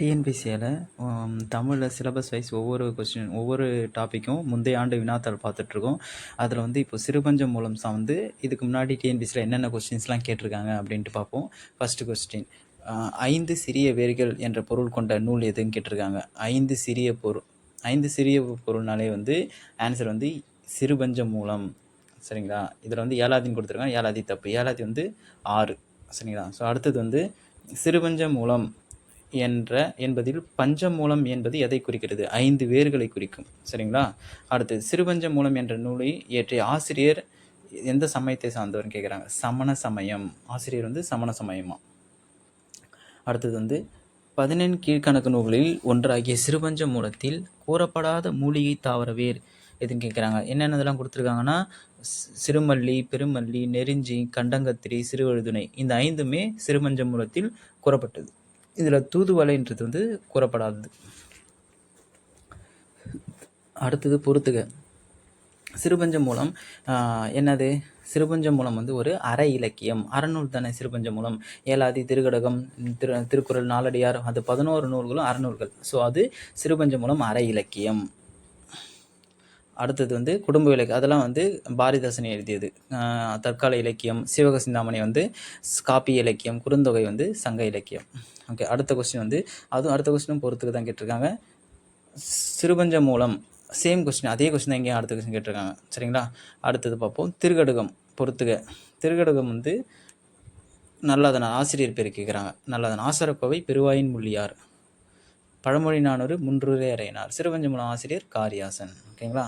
டிஎன்பிசியில் தமிழில் syllabus wise ஒவ்வொரு கொஸ்டின் ஒவ்வொரு டாப்பிக்கும் முந்தைய ஆண்டு வினாத்தாள் பார்த்துட்ருக்கோம். அதில் வந்து இப்போ சிறுபஞ்சம் மூலம் சார்ந்து இதுக்கு முன்னாடி டிஎன்பிசியில் என்னென்ன கொஸ்டின்ஸ்லாம் கேட்டிருக்காங்க அப்படின்ட்டு பார்ப்போம். ஃபஸ்ட்டு கொஸ்டின் uh, ஐந்து சிறிய வேர்கள் என்ற பொருள் கொண்ட நூல் எதுன்னு கேட்டிருக்காங்க. ஐந்து சிறிய பொருள் ஐந்து சிறிய பொருள்னாலே வந்து ஆன்சர் வந்து சிறுபஞ்சம் மூலம். சரிங்களா? இதில் வந்து ஏழாதின்னு கொடுத்துருக்காங்க. ஏழாதி தப்பு. ஏழாதி வந்து ஆறு. சரிங்களா? ஸோ அடுத்தது வந்து சிறுபஞ்ச மூலம் என்ற என்பதில் பஞ்சமூலம் என்பது எதை குறிக்கிறது? ஐந்து வேர்களை குறிக்கும். சரிங்களா? அடுத்து சிறுபஞ்ச மூலம் என்ற நூலை இயற்றிய ஆசிரியர் எந்த சமயத்தை சார்ந்தவர்னு கேட்குறாங்க சமண சமயம். ஆசிரியர் வந்து சமண சமயமா? அடுத்தது வந்து பதினெண் கீழ்கணக்கு நூல்களில் ஒன்றாகிய சிறுபஞ்ச மூலத்தில் கூறப்படாத மூலிகை தாவர வேர் எதுன்னு கேட்குறாங்க என்னென்னதெல்லாம் கொடுத்துருக்காங்கன்னா சிறுமல்லி பெருமல்லி நெருஞ்சி கண்டங்கத்திரி சிறுவழுதுணை இந்த ஐந்துமே சிறுபஞ்ச மூலத்தில் கூறப்பட்டது. இதில் தூதுவளைன்றது வந்து கூறப்படாதது. அடுத்தது பொறுத்துக. சிறுபஞ்சம் மூலம் என்னது? சிறுபஞ்சம் மூலம் வந்து ஒரு அற இலக்கியம். அறநூல் தானே சிறுபஞ்சம் மூலம். ஏலாதி திருகடகம் திரு திருக்குறள் நாலடியார் அது பதினோரு நூல்களும் அறநூல்கள். ஸோ அது சிறுபஞ்சம் மூலம் அற இலக்கியம். அடுத்தது வந்து குடும்ப இலக்கியம் அதெல்லாம் வந்து பாரதிதாசன் எழுதியது. தற்கால இலக்கியம் சிவக சிந்தாமணி வந்து காப்பி இலக்கியம் குறுந்தொகை வந்து சங்க இலக்கியம். ஓகே அடுத்த கொஸ்டின் வந்து அதுவும் அடுத்த கொஸ்டினும் பொறுத்துக்கு தான் கேட்டிருக்காங்க. சிறுபஞ்ச மூலம் சேம் கொஸ்டின் அதே கொஸ்டின் தான் இங்கேயும் அடுத்த கொஸ்டின் கேட்டிருக்காங்க. சரிங்களா? அடுத்தது பார்ப்போம். திருகடுகம் பொறுத்துக. திருகடுகம் வந்து நல்லாதன ஆசிரியர் பேர் கேட்குறாங்க. நல்லதன் ஆசரக்கோவை பெருவாயின் முள்ளியார். பழமொழி நானூறு முன்றுரை அறையினார். சிறுவஞ்சமூலம் ஆசிரியர் காரியாசன். ஓகேங்களா?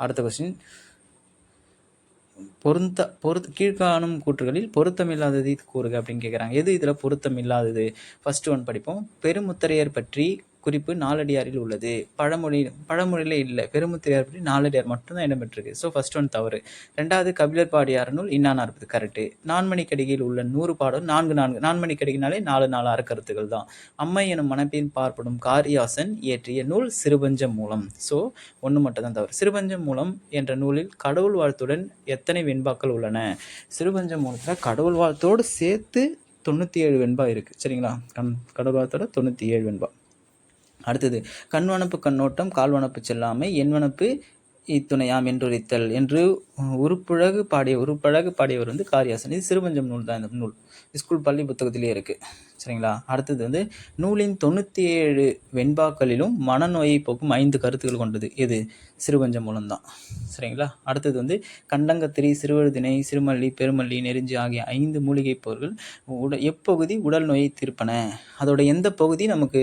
அடுத்த கொஸ்டின் பொருந்த பொருத் கீழ்காணும் கூற்றுகளில் பொருத்தமில்லாததை கூறுக அப்படின்னு கேட்குறாங்க எது இதில் பொருத்தமில்லாதது ஃபஸ்ட்டு ஒன் படிப்போம். பெருமுத்தரையர் பற்றி குறிப்பு நாலடியாரில் உள்ளது. பழமொழி பழமொழியில் இல்லை. பெருமுத்திரையார் பற்றி நாலடியார் மட்டும்தான் இடம்பெற்றிருக்கு. ஸோ ஃபர்ஸ்ட் ஒன் தவறு. ரெண்டாவது கபிலர் பாடியார் நூல் இன்னானா இருப்பது கரெக்டு நான்மணிக்கடிகையில் உள்ள நூறு பாடம் நான்கு நான்கு நான்மணிக்கடிகினாலே நாலு நாலு அறக்கருத்துக்கள் தான். அம்மை எனும் மனப்பின் பார்ப்படும் காரியாசன் இயற்றிய நூல் சிறுபஞ்சம் மூலம். ஸோ ஒன்று மட்டும் தான் தவறு. சிறுபஞ்சம் மூலம் என்ற நூலில் கடவுள் வாழ்த்துடன் எத்தனை வெண்பாக்கள் உள்ளன? சிறுபஞ்சம் மூலத்தில் கடவுள் வாழ்த்தோடு சேர்த்து தொண்ணூற்றி ஏழு வெண்பா இருக்குது சரிங்களா? கண் கடவுள் வாழ்த்தோட தொண்ணூற்றி ஏழு வெண்பா. அடுத்தது கண்வனப்பு கண்ணோட்டம் கால்வனப்பு செல்லாமை எண்வனப்பு இத்துணையாம் என்றுரைத்தல் என்று உருப்புழகு பாடிய உருப்பழகு பாடியவர் வந்து காரியாசன். இது சிறுபஞ்சம் நூல் தான் இந்த நூல். ஸ்கூல் பள்ளி புத்தகத்திலே இருக்குது சரிங்களா? அடுத்தது வந்து நூலின் தொண்ணூற்றி ஏழு வெண்பாக்களிலும் மனநோயை போக்கும் ஐந்து கருத்துக்கள் கொண்டது. எது? சிறுபஞ்சம் மூலம்தான். சரிங்களா? அடுத்தது வந்து கண்டங்கத்திரி சிறுவழுதினை சிறுமல்லி பெருமல்லி நெருஞ்சி ஆகிய ஐந்து மூலிகைப் போர்கள் உட எப்பகுதி உடல் நோயை தீர்ப்பன. அதோட எந்த பகுதி நமக்கு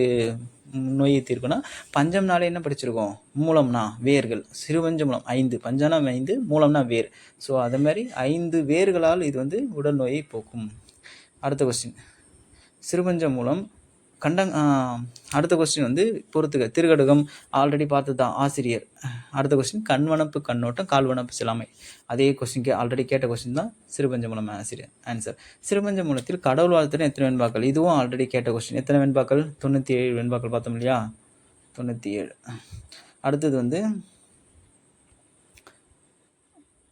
நோயை தீர்க்குன்னா பஞ்சம்னாலே என்ன படிச்சிருக்கோம்? மூலம்னா வேர்கள். சிறுபஞ்சமூலம் ஐந்து. பஞ்சம்னா ஐந்து மூலம்னா வேர். ஸோ அதே மாதிரி ஐந்து வேர்களால் இது வந்து உடல் நோயை போக்கும். அடுத்த கொஸ்டின் சிறுபஞ்ச மூலம் கண்டங் அடுத்த கொஸ்டின் வந்து பொறுத்துக. திருக்கடுகம் ஆல்ரெடி பார்த்தது தான் ஆசிரியர். அடுத்த கொஸ்டின் கண்வனப்பு கண்ணோட்டம் கால்வனப்பு சிலாமை. அதே கொஸ்டின் ஆல்ரெடி கேட்ட கொஸ்டின் தான் சிறுபஞ்ச மூலம் ஆசிரியர். ஆன்சர் சிறுபஞ்ச மூலத்தில் கடவுள் வாழ்த்துடன் எத்தனை வெண்பாக்கள்? இதுவும் ஆல்ரெடி கேட்ட கொஸ்டின் எத்தனை வெண்பாக்கள்? தொண்ணூற்றி ஏழு வெண்பாக்கள் பார்த்தோம் இல்லையா? தொண்ணூற்றி ஏழு. அடுத்தது வந்து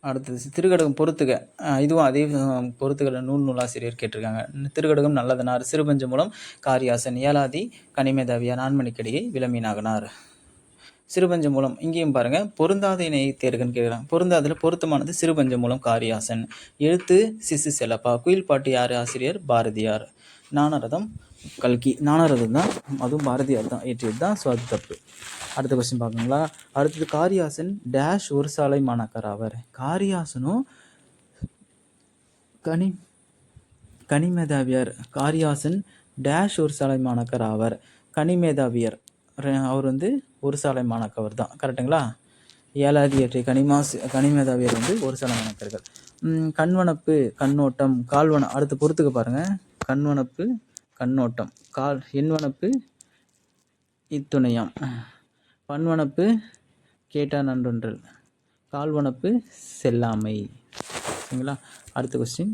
அடுத்தது திருக்கடகம் பொறுத்துக. இதுவும் அதே அஹ், பொறுத்துகளை நூல் நூலாசிரியர் கேட்டிருக்காங்க. திருக்கடகம் நல்லதனார். சிறுபஞ்ச மூலம் காரியாசன் ஏலாதி கனிமேதாவியா நான்மணிக்கடிகை விளமீனாகனார் சிறுபஞ்ச மூலம் இங்கேயும் பாருங்கள் பொருந்தாத இணையை தேர்கன்னு கேட்குறாங்க பொருந்தாதில் பொருத்தமானது சிறுபஞ்ச மூலம் காரியாசன். எழுத்து சிசு செல்லப்பா. குயில் பாட்டு யார்? ஆசிரியர் பாரதியார். நானரதம் கல்கி நானரதம் தான் அதுவும் பாரதியார் தான் ஏற்றியது தான். ஸோ அது தப்பு. அடுத்த கொஸ்டின் பார்க்குங்களா அடுத்தது காரியாசன் டேஷ் ஒரு சாலை மாணாக்கர் ஆவார். காரியாசனும் கனி கனிமேதாவியார் காரியாசன் டேஷ் ஒரு சாலை மாணாக்கர் ஆவார். கனிமேதாவியர் அவர் வந்து ஒரு சாலை மாணாக்கவர் தான். கரெக்டுங்களா ஏழாவது இயற்றிய கனிமாஸ் கனிமேதாவியர் வந்து ஒரு சாலை மாணாக்கர்கள். கண்வனப்பு கண்ணோட்டம் கால்வன அடுத்து பொறுத்துக்க பாருங்க. கண்வனப்பு கண்ணோட்டம். கால் எண்வனப்பு இத்துணையாம். பன்வனப்பு கேட்டா நன்றொன்றல். கால்வனப்பு செல்லாமை. சரிங்களா அடுத்த கொஸ்டின்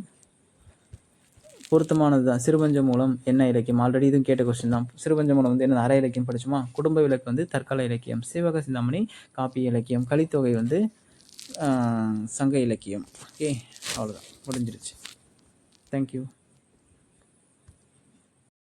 பொருத்தமானது தான் சிறுபஞ்ச மூலம் என்ன இலக்கியம்? ஆல்ரெடி இதுவும் கேட்ட கொஸ்டின் தான். சிறுபஞ்ச மூலம் வந்து என்ன அற இலக்கியம் படிச்சுமா? குடும்ப விளக்கு வந்து தற்கால இலக்கியம். சிவக சிந்தாமணி காப்பி இலக்கியம். கலித்தொகை வந்து சங்க இலக்கியம். ஓகே? அவ்வளோதான் முடிஞ்சிருச்சு. தேங்க்யூ